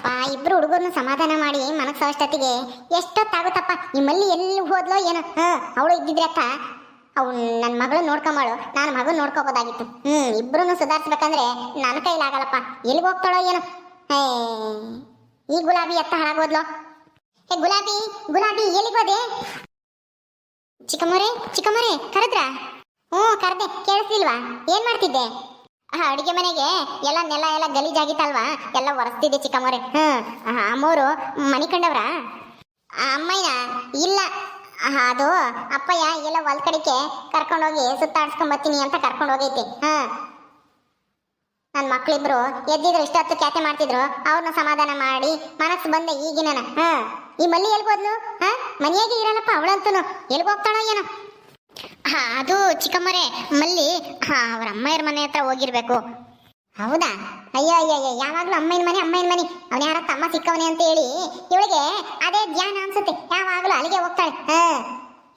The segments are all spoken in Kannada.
ಯಪ್ಪ ಇಬ್ರು ಹುಡುಗರನ್ನ ಸಮಾಧಾನ ಮಾಡಿ ಮನಸ್ಸು ಅಷ್ಟೊತ್ತಿಗೆ ಎಷ್ಟೊತ್ತಾಗುತ್ತಪ್ಪ? ನಿಮ್ಮಲ್ಲಿ ಮಲ್ಲಿ ಎಲ್ಲಿ ಹೋದ್ಲೋ ಏನೋ? ಹ ಅವಳು ಇದ್ದಿದ್ರೆ ಅಕ್ಕ ಅವ್ಳು ನನ್ನ ಮಗಳು ನೋಡ್ಕೊಂಬಳು. ನಾನು ಮಗಳು ನೋಡ್ಕೋಬೋದಾಗಿತ್ತು. ಹ್ಮ್ ಇಬ್ರು ಸುಧಾರಿಸ್ಬೇಕಂದ್ರೆ ನನ್ನ ಕೈಲಾಗಲ್ಲಪ್ಪ ಎಲ್ಲಿಗೆ ಹೋಗ್ತಾಳೋ ಏನೋ? ಏ, ಈ ಗುಲಾಬಿ ಎತ್ತ ಹಾಳಾಗೋದ್ಲೋ? ಏ ಗುಲಾಬಿ ಗುಲಾಬಿ ಎಲ್ಲಿಗೋದೆ ಚಿಕ್ಕಮ್ಮರೇ ಚಿಕ್ಕಮ್ಮರೇ ಕರೆದ್ರಾ? ಹ್ಞೂ ಕರೆದೆ. ಕೇಳಿಸ್ಲಿಲ್ವಾ? ಏನು ಮಾಡ್ತಿದ್ದೆ? ಆ ಅಡುಗೆ ಮನೆಗೆ ಎಲ್ಲ ನೆಲ ಎಲ್ಲ ಗಲೀಜಾಗಿತ್ತಲ್ವಾ ಎಲ್ಲ ಒರೆಸ್ತಿದ್ದೆ ಚಿಕ್ಕಮ್ಮರೆ ಹ್ಞೂ ಅಮ್ಮೋರು ಮನೆ ಕಂಡವ್ರ? ಅಮ್ಮಯ್ಯ, ಇಲ್ಲ. ಅದು ಅಪ್ಪಯ್ಯ ಎಲ್ಲ ಹೊಲ್ ಕಡೆಗೆ ಕರ್ಕೊಂಡೋಗಿ ಸುತ್ತಾಡ್ಸ್ಕೊಂಬತ್ತೀನಿ ಅಂತ ಕರ್ಕೊಂಡು ಹೋಗೈತಿ. ಹಾ ನನ್ನ ಮಕ್ಳಿಬ್ರು ಎದ್ದಿದ್ರು ಇಷ್ಟೊತ್ತು ಕ್ಯಾತೆ ಮಾಡ್ತಿದ್ರು ಅವ್ರನ್ನ ಸಮಾಧಾನ ಮಾಡಿ ಮನಸ್ಸು ಬಂದೆ ಈಗಿನ ಹಾಂ ಈ ಮಲ್ಲಿ ಎಲ್ಗೋದ್ಲು ಹಾಂ? ಮನೆಯಾಗೆ ಇರಲ್ಲಪ್ಪ ಅವಳಂತೂ ಎಲ್ಗೋಗ್ತಾಳೋ ಏನೋ? ಅದು ಚಿಕ್ಕಮ್ಮರೇ. ಮಲ್ಲಿ ಅವ್ರ ಅಮ್ಮಯ್ಯರ ಮನೆ ಹತ್ರ ಹೋಗಿರ್ಬೇಕು. ಹೌದಾ? ಅಯ್ಯೋ ಅಯ್ಯೋ ಅಯ್ಯೋ, ಯಾವಾಗ್ಲೂ ಅಮ್ಮನ ಮನೆ ಅಮ್ಮನ ಮನೆ. ಅವನ ಯಾರ ತಮ್ಮ ಸಿಕ್ಕವನೆ ಅಂತ ಹೇಳಿ ಇವಳಿಗೆ ಅದೇ ಧ್ಯಾನ ಅನ್ಸುತ್ತೆ. ಯಾವಾಗಲೂ ಅಲ್ಲಿಗೆ ಹೋಗ್ತಾಳೆ. ಹಾ.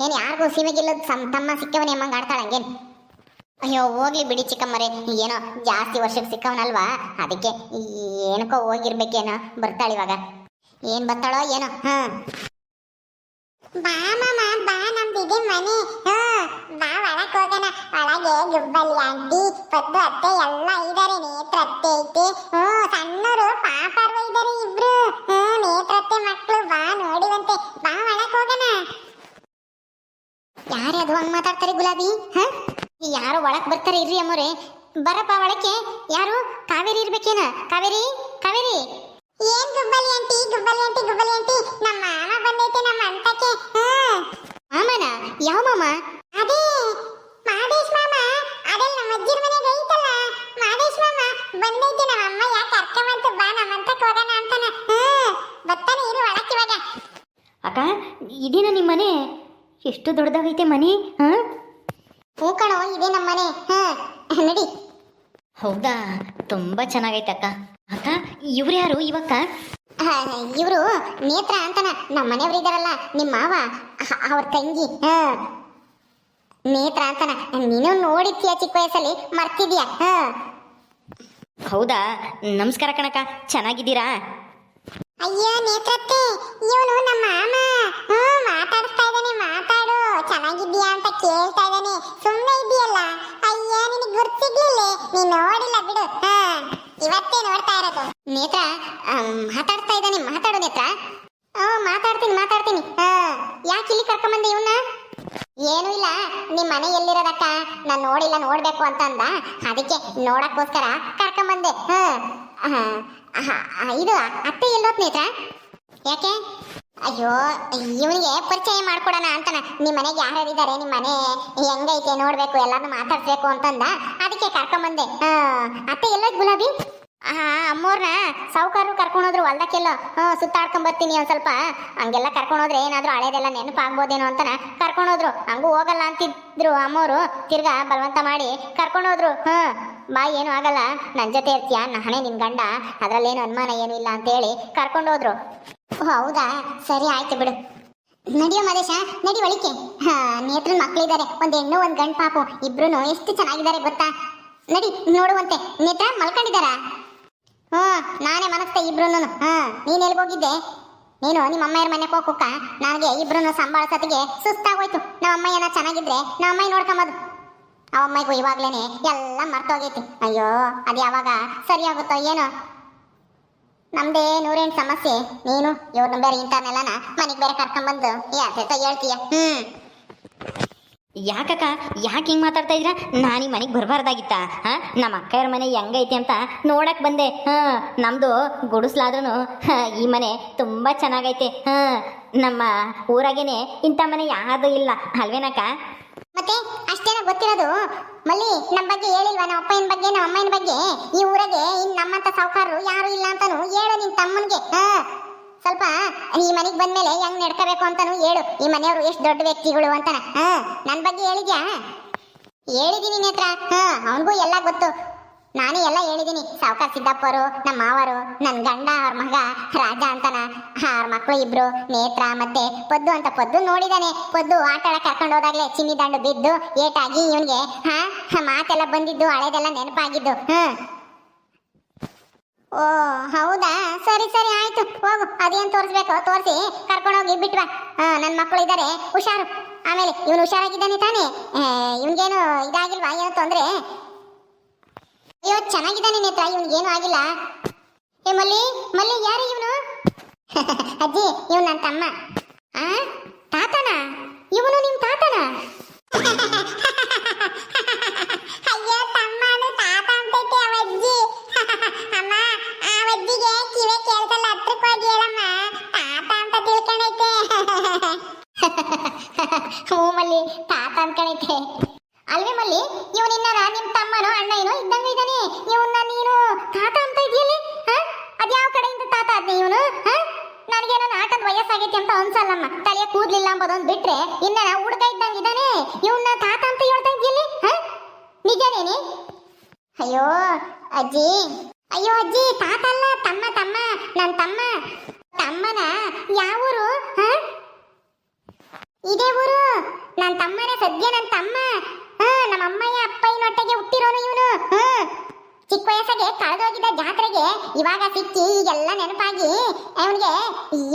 ಏನ್ ಯಾರಿಗೂ ಸೀಮೆಗಿಲ್ಲದ ಸಮ್ ತಮ್ಮ ಸಿಕ್ಕವನೆ ಅಮ್ಮಂಗ ಆಡ್ತಾಳೆ ಅಯ್ಯೋ, ಹೋಗ್ಲಿ ಬಿಡಿ ಚಿಕ್ಕಮ್ಮರೇ. ಏನೋ ಜಾಸ್ತಿ ವರ್ಷಕ್ಕೆ ಸಿಕ್ಕವನಲ್ವಾ? ಅದಕ್ಕೆ ಏನಕ್ಕೋ ಹೋಗಿರ್ಬೇಕೇನೋ ಬರ್ತಾಳೆ ಇವಾಗ. ಏನ್ ಬರ್ತಾಳೋ ಏನೋ? ಹಾ. ಬಾ ಮಾಮ, ಬಾ ನಮ್ದಿದೆ ಮನೆ. ಹಾ ಬಾ ಒಳಕ್ ಹೋಗೋಣ. ಒಳಗೆ ಗುಬ್ಬಲಿ ಆಂಟಿ ಪದ್ದು ಅತ್ತೆ ಎಲ್ಲ ಇದಾರೆ ನೇತ್ರ ಅತ್ತೆ ಐತೆ. ಹ್ಮ್ ಸಣ್ಣರು ಪಾಪರ್ವ ಇದಾರೆ ಇಬ್ರು. ಹ್ಮ್ ನೇತ್ರ ಅತ್ತೆ ಮಕ್ಕಳು ಬಾ ನೋಡಿವಂತೆ. ಬಾ ಒಳಕ್ ಹೋಗೋಣ. ಅದು ಹಂಗ್ ಮಾತಾಡ್ತಾರೆ ಗುಲಾಬಿ? ಹಾ ಯಾರು ಒಳಕ್ ಬರ್ತಾರೆ ಇರ್ರಿ ಅಮ್ಮೋರೆ. ಬರಪ್ಪ ಒಳಕ್ಕೆ. ಯಾರು? ಕಾವೇರಿ ಇರ್ಬೇಕೇನ? ಕಾವೇರಿ? ಕಾವೇರಿ? ಏನ್ ಗುಬ್ಬಲಿ ಆಂಟಿ ಗುಬ್ಬಲಿ ಆಂಟಿ ಗುಬ್ಬಲಿ ಆಂಟಿ? ನಮ್ಮ ಮಾಮ ಬಂದೈತೆ ನಮ್ಮ ಅಂತಕ್ಕೆ ಮಾಮನ? ಯಾವ ಮಾಮ? ಅದೇ ಮಾದೇಶ್ ಮಾಮ. ಅದೇ ನಮ್ಮ ಅಜ್ಜಿರ ಮನೆಗೆ ಐತಲ್ಲ ಮಾದೇಶ್ ಮಾಮ ಬಂದೈತೆ ನಮ್ಮ ಅಮ್ಮ. ಯಾಕೆ ಕರ್ಕೊಂಬಂತು ಬಾ ನಮ್ಮ ಅಂತಕ್ಕೆ ಹೋಗೋಣ ಅಂತಾನ. ಬರ್ತಾನೆ ಇರು ಒಳಕ್ಕೆ ಇವಾಗ. ಅಕ್ಕ ಇದೇನ ನಿಮ್ಮ ಮನೆ? ಎಷ್ಟು ದೊಡ್ಡದಾಗೈತೆ ಮನೆ? ಹಾ? ಹೂ ಕಣೋ ಇದೆ ನಮ್ಮ ಮನೆ. ಹಾ ನಡಿ. ಹೌದಾ? ತುಂಬಾ ಚೆನ್ನಾಗೈತೆ ಅಕ್ಕ ಅಕ್ಕ ಇವ್ರು ಯಾರು ಇವಕ್ಕ ಇವರು ನೇತ್ರ ಅಂತನ. ನಮ್ಮ ಮನೆಯವರು ಇದಾರಲ್ಲ ನಿಮ್ಮ ಮಾವ ಅವ್ರ ತಂಗಿ ಹಾ. ನೇತ್ರ ಅಂತನ. ನೀನು ನೋಡಿದ್ಯಾ ಚಿಕ್ಕ ವಯಸ್ಸಲ್ಲಿ? ಮರ್ತಿದ್ಯಾ? ಹಾ. ಹೌದಾ? ನಮಸ್ಕಾರ ಕಣಕ ಚೆನ್ನಾಗಿದ್ದೀರಾ? ಅಯ್ಯೋ ನೇತ್ರತ್ತೆ ಇವನು ನಮ್ಮ ಮಾಮ. ಹ್ಮ್ ಮಾತಾಡಿಸ್ತಾ ಇದ್ದಾನೆ ಮಾತಾಡು. ಚೆನ್ನಾಗಿದ್ದೀಯಾ ಅಂತ ಕೇಳ್ತಾ ಇದ್ದಾನೆ. ಸುಮ್ಮನೆ ಇದೆಯಲ್ಲ ಅಯ್ಯೋ ನಿನಗೆ ಗುರ್ತಿಗ್ಲಿಲ್ಲ ನೀನು ನೋಡಿಲ್ಲ ಬಿಡು. ಹಾ. ಇವತ್ತೇ ನೋಡ್ತಾ ಇರೋದು. ನೇತ್ರ ಆಮ್, ಮಾತಾಡ್ತಾ ಇದ್ದಾನೆ ಮಾತಾಡು ನೇತ್ರ ಹ್ಮ್ ಮಾತಾಡ್ತೀನಿ ಮಾತಾಡ್ತೀನಿ ಹಾ ಯಾಕೆ ಇಲ್ಲಿ ಕರ್ಕೊಂಬಂದೆ ಇವನ್ನ ಏನೂ ಇಲ್ಲ ನಿಮ್ಮ ಮನೆ ಎಲ್ಲಿರೋದಕ್ಕ? ನಾನು ನೋಡಿಲ್ಲ ನೋಡ್ಬೇಕು ಅಂತ ಅಂದ ಅದಕ್ಕೆ ನೋಡಕ್ಕೋಸ್ಕರ ಕರ್ಕೊಂಬಂದೆ. ಆ, ಇದು ಅತ್ತೆ ಎಲ್ಲೋತ್ ನೇತ್ರ? ಯಾಕೆ? ಅಯ್ಯೋ ಇವನಿಗೆ ಪರಿಚಯ ಮಾಡ್ಕೊಡೋಣ ಅಂತಾನ. ನಿಮ್ಮ ಮನೆಗೆ ಯಾರ್ಯಾರಿದ್ದಾರೆ ನಿಮ್ಮ ಮನೆ ಹೆಂಗೈತೆ? ನೋಡ್ಬೇಕು ಎಲ್ಲಾರು ಮಾತಾಡ್ಬೇಕು ಅಂತಂದ. ಅದಕ್ಕೆ ಕರ್ಕೊಂಬಂದೆ. ಅತ್ತೆ ಎಲ್ಲೋದ್ ಗುಲಾಬಿ? ಅಮ್ಮೋರ್ನ ಸಾವುಕಾರರು ಕರ್ಕೊಂಡೋದ್ರು, ಹೊಲ್ದಕ್ಕೆಲ್ಲ, ಹ್ಞೂ ಒಂದು ಸ್ವಲ್ಪ. ಹಂಗೆಲ್ಲ ಕರ್ಕೊಂಡೋದ್ರೆ ಏನಾದ್ರೂ ಹಳೇದೆಲ್ಲ ನೆನಪಾಗ್ಬೋದೇನೋ ಅಂತನ ಕರ್ಕೊಂಡೋದ್ರು. ಹಂಗೂ ಹೋಗಲ್ಲ ಅಂತಿದ್ರು ಅಮ್ಮೋರು. ತಿರ್ಗಾ ಬಲವಂತ ಮಾಡಿ ಕರ್ಕೊಂಡೋದ್ರು. ಹ್ಞೂ, ಬಾ, ಏನು ಆಗಲ್ಲ. ನನ್ನ ಜೊತೆ ಇರ್ತೀಯ? ನಾನೇ ನಿನ್ನ ಗಂಡ. ಅದ್ರಲ್ಲೇನು ಅನುಮಾನ ಏನೂ ಇಲ್ಲ ಅಂತೇಳಿ ಕರ್ಕೊಂಡೋದ್ರು. ಹೌದಾ? ಸರಿ, ಆಯ್ತು ಬಿಡು. ನಡಿಯೋ ಮದೇಶ, ನಡಿ ಒಳಿಕೆ ಹಾ ನೇತ್ರನ್ ಮಕ್ಳಿದ್ದಾರೆ ಒಂದು ಹೆಣ್ಣು, ಒಂದು ಗಂಡು ಪಾಪು. ಇಬ್ರು ಎಷ್ಟು ಚೆನ್ನಾಗಿದ್ದಾರೆ ಗೊತ್ತಾ? ನಡಿ, ನೋಡುವಂತೆ. ನೇತ್ರ, ಮಲ್ಕೊಂಡಿದ್ದಾರ? ನಾನೇ ಮನಸ್ತೆ ಇಬ್ರು ಹಾ, ನೀನ್ ಹೋಗಿದ್ದೆ? ನೀನು ನಿಮ್ಮ ಅಮ್ಮಯ್ಯರ ಮನೆಗೆ ಹೋಗುಕ್ಕ ನನಗೆ ಇಬ್ರು ಸಂಭಾಳಿಸೋತಿಗೆ ಸುಸ್ತಾಗೋಯ್ತು. ನಮ್ಮ ಅಮ್ಮಯ್ಯನ ಚೆನ್ನಾಗಿದ್ರೆ ನಮ್ಮ ಅಮ್ಮಯ್ಯ ನೋಡ್ಕೊಂಬದು. ಆ ಅಮ್ಮಯ್ಯಗೂ ಇವಾಗ್ಲೇನೆ ಎಲ್ಲ ಮರ್ತೋಗೈತಿ. ಅಯ್ಯೋ, ಅದು ಯಾವಾಗ ಸರಿಯಾಗುತ್ತೋ ಏನೋ. ನಮ್ದೇ ನೂರೇನ್ ಸಮಸ್ಯೆ. ನೀನು ಇವ್ರನ್ನ ಬೇರೆ ಇಂಟರ್ನೆಲ್ಲನ ಮನೆಗೆ ಬೇರೆ ಕರ್ಕೊಂಡ್ಬಂದು ಯಾಕೆ ಹೇಳ್ತೀಯ? ಹ್ಮ್. ಯಾಕಕ್ಕ? ಯಾಕೆ ಹಿಂಗೆ ಮಾತಾಡ್ತಾ ಇದ್ರ ನಾನು ಈ ಮನೆಗೆ ಬರಬಾರ್ದಾಗಿತ್ತಾ? ಹಾ? ನಮ್ಮ ಅಕ್ಕಯ್ಯರ ಮನೆ ಹೆಂಗೈತೆ ಅಂತ ನೋಡಕ್ ಬಂದೆ. ಹಾ ನಮ್ಮದು ಗುಡಿಸ್ಲಾದ್ರೂ ಈ ಮನೆ ತುಂಬ ಚೆನ್ನಾಗೈತೆ. ಹಾಂ, ನಮ್ಮ ಊರಾಗೇನೆ ಇಂಥ ಮನೆ ಯಾವುದೂ ಇಲ್ಲ. ಅಲ್ವೇನಕ್ಕ? ಮತ್ತೆ ಅಷ್ಟೇನ ಗೊತ್ತಿರೋದು? ಮಲ್ಲಿ ನಮ್ಮ ಬಗ್ಗೆ ಹೇಳಿಲ್ವಾ? ನಮ್ಮ ಅಪ್ಪನ ಬಗ್ಗೆ ನಮ್ಮ ಅಮ್ಮನ ಬಗ್ಗೆ? ಈ ಊರಾಗೆ ಇನ್ನು ನಮ್ಮಂತ ಸಾವುಕಾರರು ಯಾರು ಇಲ್ಲ ಅಂತಾನು ಹೇಳು ನಿನ್ ತಮ್ಮನಿಗೆ. ಹಾ. ಸ್ವಲ್ಪ ಈ ಮನೆಗೆ ಬಂದ್ಮೇಲೆ ಹೆಂಗ್ ನಡ್ಕೋಬೇಕು ಅಂತಾನು ಹೇಳು. ಈ ಮನೆಯವರು ಎಷ್ಟು ದೊಡ್ಡ ವ್ಯಕ್ತಿಗಳು ಅಂತಾನ. ಹಾ, ನನ್ ಬಗ್ಗೆ ಹೇಳಿದ್ಯಾ? ಹೇಳಿದೀನಿ ನೇತ್ರ. ಹಾ, ಅವನಿಗೂ ಎಲ್ಲ ಗೊತ್ತು. ನಾನೇ ಎಲ್ಲ ಹೇಳಿದೀನಿ ಸಾವುಕಾರ ಸಿದ್ದಪ್ಪರು ನಮ್ಮ ಮಾವರು ನನ್ನ ಗಂಡ, ಅವ್ರ ಮಗ, ರಾಜ ಅಂತಾನ. ಅವ್ರ ಮಕ್ಕಳು ಇಬ್ರು, ನೇತ್ರ ಮತ್ತೆ ಪದ್ದು ಅಂತ ಪದ್ದು ನೋಡಿದಾನೆ. ಪದ್ದು ಆಟ ಆಡಕ್ಕೆ ಕರ್ಕೊಂಡು ಹೋದಾಗ್ಲೇ ಚಿನ್ನಿ ದಂಡು ಬಿದ್ದು ಏಟಾಗಿ ಇವನ್ಗೆ, ಹಾ, ಮಾತೆಲ್ಲ ಬಂದಿದ್ದು ಹಳೇದೆಲ್ಲ ನೆನಪಾಗಿದ್ದು. ಹ್ಮ್. ಓ, ಹೌದಾ? ಸರಿ ಸರಿ, ಆಯ್ತು. ಹೋಗು. ಅದೇನ್ ತೋರಿಸ್ಬೇಕು? ತೋರಿಸಿ. ಕರ್ಕೊಂಡೋಗಿ ಬಿಟ್ವಾ ನನ್ನ ಮಕ್ಕಳು ಇದ್ದಾರೆ ಹುಷಾರು. ಆಮೇಲೆ ಇವನು ಹುಷಾರಾಗಿದ್ದಾನೆ ತಾನೇ? ಇವನ್ಗೇನು ಇದಾಗಿಲ್ವಾ? ಏನು ತೊಂದ್ರೆ? ಅಯ್ಯೋ, ಚೆನ್ನಾಗಿದ್ದಾನೆ ನೇತ್ರ. ಇವನ್ಗೇನು ಆಗಿಲ್ಲ. ಏ, ಮಲ್ಲಿ ಮಲ್ಲಿ, ಯಾರು ಇವನು? ಅಜ್ಜಿ, ಇವನು ನನ್ನ ತಮ್ಮ. ಆ, ತಾತನ? ಇವನು ನಿಮ್ಮ ತಾತನ? ಅಯ್ಯೋ ತಮ್ಮ ಅಂದ್ರೆ ತಾತ ಅಂತೈತೆ ಅವಜ್ಜಿ ಅಮ್ಮ ಆ ಅವಜ್ಜಿಗೆ ಕಿವೆ ಕೇಳ್ಸಲ್ಲ ಹತ್ರಕ್ಕೆ ಹೋಗಿ ಹೇಳಮ್ಮ ತಾತ ಅಂತ ತಿಳ್ಕೊಂಡೈತೆ ಹ್ಞೂ ಮಲ್ಲಿ ತಾತ ಅನ್ಕೊಂಡೈತೆ ಅಲ್ವೇ ಮಲ್ಲಿ ಇವನಿನ್ನ ನಿಮ್ ತಮ್ಮನೋ ಅಣ್ಣ ಏನೋ ಇದ್ದಂಗ ಇದ್ದಾನೆ ಇವನ್ನ ನೀನು ತಾತ ಅಂತ ಇದೆಯಲ್ಲಿ ಅದ್ಯಾವ ಕಡೆಯಿಂದ ಇವನು ನನಗೇನೋ ನಾಟದ ವಯಸ್ಸಾಗೈತಿ ಅಂತ ಅನ್ಸಲ್ಲಮ್ಮ. ತಲೆ ಕೂದ್ಲಿಲ್ಲ ಅಂಬೋದೊಂದು ಬಿಟ್ರೆ ಇನ್ನ ಹುಡುಗ ಇದ್ದಂಗ ಇದ್ದಾನೆ? ಇವನ್ನ ತಾತ ಅಂತ ಹೇಳ್ತಾ ಇದ್ದೀನಿ ನಿಜನೇನಿ ಅಯ್ಯೋ, ಅಜ್ಜಿ. ಅಯ್ಯೋ, ಅಜ್ಜಿ, ತಾತ ಅಲ್ಲ, ತಮ್ಮ ತಮ್ಮ ನನ್ನ ತಮ್ಮ. ತಮ್ಮನ ಯಾವ ಊರು? ಇದೇ ಊರು. ನನ್ನ ತಮ್ಮನ ಸದ್ಯ ನನ್ನ ತಮ್ಮ. ನಮ್ಮ ಅಮ್ಮಯ್ಯ ಅಪ್ಪಯ್ಯನ ಹುಟ್ಟಿರೋನು ಇವನು, ಹ್ಮ್? ಚಿಕ್ಕ ವಯಸ್ಸಾಗೆ ಕಳೆದೋಗಿದ್ದ ಜಾತ್ರೆಗೆ ಇವಾಗ ಸಿಕ್ಕಿ ಈಗೆಲ್ಲ ನೆನಪಾಗಿ ಅವನಿಗೆ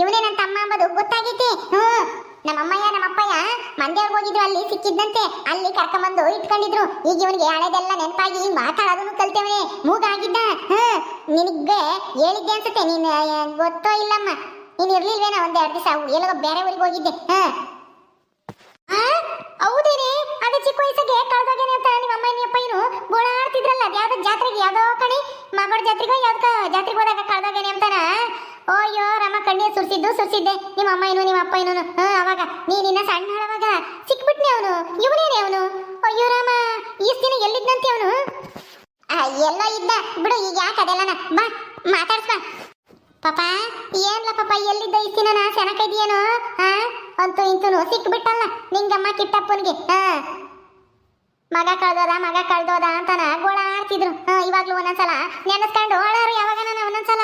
ಇವನೇ ನನ್ನ ತಮ್ಮ ಅಂಬದು ಗೊತ್ತಾಗೈತಿ. ಹ್ಮ್ ನಮ್ಮ ನಮ್ಮಪ್ಪಯ್ಯ ಮಂಡ್ಯವ್ರಿಗೆ ಹೋಗಿದ್ರು, ಅಲ್ಲಿ ಸಿಕ್ಕಿದ್ದಂತೆ. ಅಲ್ಲಿ ಕರ್ಕೊಂಬಂದು ಇಟ್ಕೊಂಡಿದ್ರು. ಈಗ ಇವನಿಗೆ ಹಳೆದೆಲ್ಲ ನೆನಪಾಗಿ ಮಾತಾಡೋದನ್ನು ಕಲ್ತೇವನೆ. ಮೂಗಾಗಿದ್ದ. ಹ್ಮ್ ನಿನಗೆ ಹೇಳಿದ್ದೆ ಅನ್ಸುತ್ತೆ. ನೀನು ಗೊತ್ತೋ ಇಲ್ಲಮ್ಮ. ನೀನು ಇರ್ಲಿಲ್ವೇನ ಒಂದೆರಡು ದಿವಸ. ಎಲ್ಲೋ ಬೇರೆ ಊರಿಗೆ ಹೋಗಿದ್ದೆ. ಹಾ ಆ? ಹೌದೇನೆ ಅದೇ ಚಿಕ್ಕ ವಯಸ್ಸಿಗೆ ಕಳ್ದೋಗೇನೆ ಅಂತ ನಿಮ್ಮ ಅಮ್ಮ ನಿಮ್ಮ ಅಪ್ಪಯ್ಯನು ಗೋಳಾಡ್ತಿದ್ರಲ್ಲ ಅದ್ಯಾವ್ದೋ ಜಾತ್ರೆಗೆ ಯಾವ್ದೋ ಕಣಿ ಮಗಳ ಜಾತ್ರೆಗೋ ಯಾವ್ದಕ್ಕ ಜಾತ್ರೆಗೆ ಹೋದಾಗ ಕಳ್ದಾಗೇನೆ ಅಂತಾನ? ಅಯ್ಯೋ ರಮ್ಮ ಕಣ್ಣೀರ್ ಸುರ್ಸಿದ್ದು ಸುರ್ಸಿದ್ದೆ. ನಿಮ್ಮ ಅಮ್ಮ ಏನು, ನಿಮ್ಮ ಅಪ್ಪಯ್ಯನು ಹಾ, ಅವಾಗ. ನೀನಿನ್ನ ಸಣ್ಣ ಅವಾಗ ಸಿಕ್ಬಿಟ್ನೆ ಅವನು. ಇವನೇನೇ ಅವನು. ಅಯ್ಯೋ, ರಾಮ. ಈಸ್ ದಿನ ಎಲ್ಲಿದ್ದಂತೆ ಅವನು? ಎಲ್ಲೋ ಇದ್ದ. ಬಿಡು, ಈಗ ಯಾಕೆ ಅದೆಲ್ಲನ? ಬಾ ಮಾತಾಡ್ಸ್ಬಾ ಪಾಪ ಏನ್ಲ ಪಾಪ ಎಲ್ಲಿದ್ದ ಇಸ್ತಿನ ನಾ ಸೆನಕೈದಿಯೇನೋ ಹಾ ಅಂತೂ ಇಂತೂ ಸಿಕ್ಬಿಟ್ಟಲ್ಲ ನಿಂಗಮ್ಮ, ಕಿಟ್ಟಪ್ಪನಿಗೆ. ಹಾ. ಮಗ ಕಳ್ದೋದ ಮಗ ಕಳ್ದೋದ ಅಂತಾನ ಗೋಳ ಆಡ್ತಿದ್ರು ಇವಾಗ್ಲೂ ಒಂದೊಂದ್ಸಲ. ನೆನೆಸ್ಕೊಂಡು ಅಳಾರು ಯಾವಾಗ ನಾನು ಒಂದೊಂದ್ಸಲ.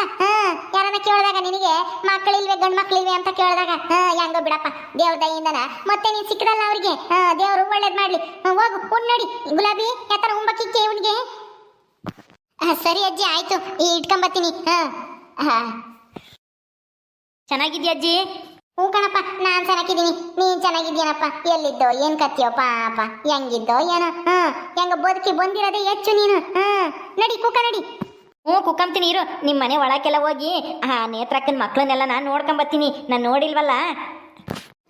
ಯಾರನ್ನ ಕೇಳಿದಾಗ ನಿನಗೆ? ಮಕ್ಕಳಿಲ್ವೇ ಗಂಡ್ ಮಕ್ಕಳಿಲ್ವೆ ಅಂತ ಕೇಳಿದಾಗ. ಹೆಂಗೋ ಬಿಡಪ್ಪ, ದೇವ್ರ ದಯಿಂದ ಮತ್ತೆ ನೀನ್ ಸಿಕ್ಕದಲ್ಲ ಅವ್ರಿಗೆ? ದೇವ್ರು ಒಳ್ಳೇದ್ ಮಾಡ್ಲಿ. ಹೋಗು ಉಣ್ ಗುಲಾಬಿ ಯಾತರ ಉಂಬಕ್ಕಿಕ್ಕೆ ಇವನ್ಗೆ. ಸರಿ ಅಜ್ಜಿ, ಆಯ್ತು. ಈ ಇಟ್ಕೊಂಬತ್ತೀನಿ. ಹಾ. ಚೆನ್ನಾಗಿದ್ಯಾ ಅಜ್ಜಿ? ಹ್ಞೂ ಕಣಪ್ಪ ನಾನ್ ಚೆನ್ನಾಗಿದ್ದೀನಿ. ನೀನ್ ಚೆನ್ನಾಗಿದ್ದೀನಪ್ಪ ಎಲ್ಲಿದ್ದೋ ಏನ್ ಕತ್ತಿಯೋ ಪಾಪ. ಹೆಂಗಿದ್ದೋ ಏನೋ. ಹ್ಮ್ ಹೆಂಗ ಬದುಕಿ ಬಂದಿರೋದೇ ಹೆಚ್ಚು ನೀನು. ಹ್ಮ್ ನಡಿ ಕುಕ್ಕ ನಡಿ. ಹ್ಞೂ ಕುಕ್ಕಂತೀನಿ ಇರು. ನಿಮ್ಮ ಮನೆ ಒಳಕ್ಕೆಲ್ಲ ಹೋಗಿ ಆ ನೇತ್ರಕ್ಕನ ಮಕ್ಕಳನ್ನೆಲ್ಲ ನಾನು ನೋಡ್ಕೊಂಬತ್ತೀನಿ. ನಾನು ನೋಡಿಲ್ವಲ್ಲ?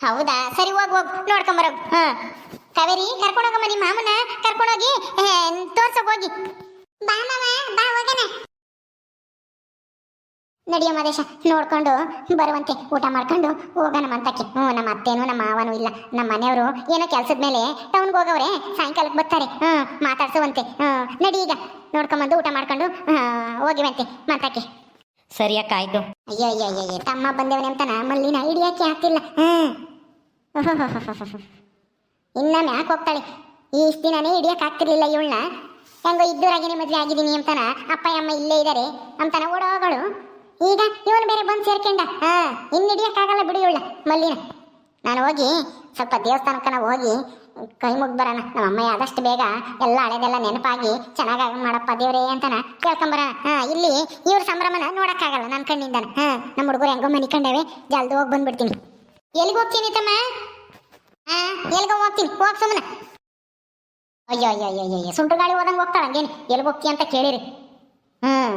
ಹೌದಾ? ಸರಿ ಹೋಗ್ ಹೋಗ್. ನೋಡ್ಕೊಂಬರೋಗ್ ಹಾ. ಕಾವೇರಿ ಕರ್ಕೊಂಡೋಗಮ್ಮ ನಿಮ್ಮ ಮಾಮನ ಕರ್ಕೊಂಡೋಗಿ ತೋರ್ಸೋಕ್ ಹೋಗಿ. ಬಾ ಮಾಮ ಬಾ ಹೋಗೋಣ. ನಡಿಯ ಮದೇಶ ನೋಡ್ಕೊಂಡು ಬರುವಂತೆ ಊಟ ಮಾಡ್ಕೊಂಡು ಹೋಗೋಣ ಅಂತಕ್ಕೆ ಹ್ಞೂ ನಮ್ಮ ಅತ್ತೇನು ನಮ್ಮ ಮಾವನು ಇಲ್ಲ. ನಮ್ಮ ಮನೆಯವರು ಏನೋ ಕೆಲ್ಸದ ಮೇಲೆ ಟೌನ್ಗೆ ಹೋಗವ್ರೆ ಸಾಯಂಕಾಲಕ್ಕೆ ಬರ್ತಾರೆ. ಹ್ಞೂ ಮಾತಾಡ್ಸುವಂತೆ. ಹ್ಞೂ ನಡಿ ಈಗ. ನೋಡ್ಕೊಂಬಂದು ಊಟ ಮಾಡ್ಕೊಂಡು ಹೋಗಿವಂತೆ ಮಂತಕ್ಕೆ. ಸರಿ ಅಕ್ಕ ಆಯ್ತು. ಅಯ್ಯೋ ಅಯ್ಯೋ ಅಯ್ಯೋ ಅಯ್ಯೋ, ತಮ್ಮ ಬಂದವನೇ ಅಂತಾನ ಮಲ್ಲಿನ ಹಿಡಿಯಕ್ಕೆ ಆಗ್ತಿಲ್ಲ ಹ್ಮ್ ಇನ್ನ ಯಾಕೆ ಹೋಗ್ತಾಳೆ. ಇಷ್ಟು ದಿನನೇ ಹಿಡಿಯಕ್ಕೆ ಆಗ್ತಿರ್ಲಿಲ್ಲ ಇವಳನ್ನ. ಹೆಂಗೋ ಇದ್ದೂರಾಗೇನೆ ಮದುವೆ ಆಗಿದ್ದೀನಿ ಅಂತಾನ ಅಪ್ಪ ಅಮ್ಮ ಇಲ್ಲೇ ಇದ್ದಾರೆ ಅಂತಾನ ಓಡೋಗಳು. ಈಗ ಇವನು ಬೇರೆ ಬಂದು ಸೇರ್ಕೊಂಡ. ಹಾ, ಇನ್ನು ಹಿಡಿಯಕ್ಕಾಗಲ್ಲ ಮಲ್ಲಿನ, ನಾನು ಹೋಗಿ ಸ್ವಲ್ಪ ದೇವಸ್ಥಾನಕ್ಕನ ಹೋಗಿ ಕೈ ಮುಗ್ದು ಬರೋಣ. ನಮ್ಮ ಅಮ್ಮ ಆದಷ್ಟು ಬೇಗ ಎಲ್ಲ ಹಳೆದೆಲ್ಲ ನೆನಪಾಗಿ ಚೆನ್ನಾಗಿ ಮಾಡಪ್ಪ ದೇವ್ರೇ ಅಂತಾನ ಕೇಳ್ಕೊಂಬರೋಣ ಹಾ, ಇಲ್ಲಿ ಇವ್ರ ಸಂಭ್ರಮನ ನೋಡಕ್ಕಾಗಲ್ಲ ನನ್ನ ಕಣ್ಣಿಂದನ. ಹಾ, ನಮ್ಮ ಹುಡುಗರು ಹೆಂಗೋ ಮನಿ ಜಲ್ದು ಹೋಗಿ ಬಂದ್ಬಿಡ್ತೀನಿ. ಎಲ್ಲಿಗೆ ಹೋಗ್ತೀನಿ ತಮ್ಮ? ಹಾ, ಎಲ್ಗೋ ಹೋಗ್ತೀನಿ. ಹೋಗ್ ಸುಮ್ಮನೆ ಅಯ್ಯೋ ಅಯ್ಯೋ ಅಯ್ಯೋ ಅಯ್ಯೋ ಸುಂಟು ಗಾಳಿ ಹೋದಂಗೆ ಹೋಗ್ತಾಳ ಹಂಗೇನು? ಎಲ್ಲಿಗೆ ಹೋಗ್ತಿ ಅಂತ ಕೇಳಿರಿ. ಹ್ಮ್.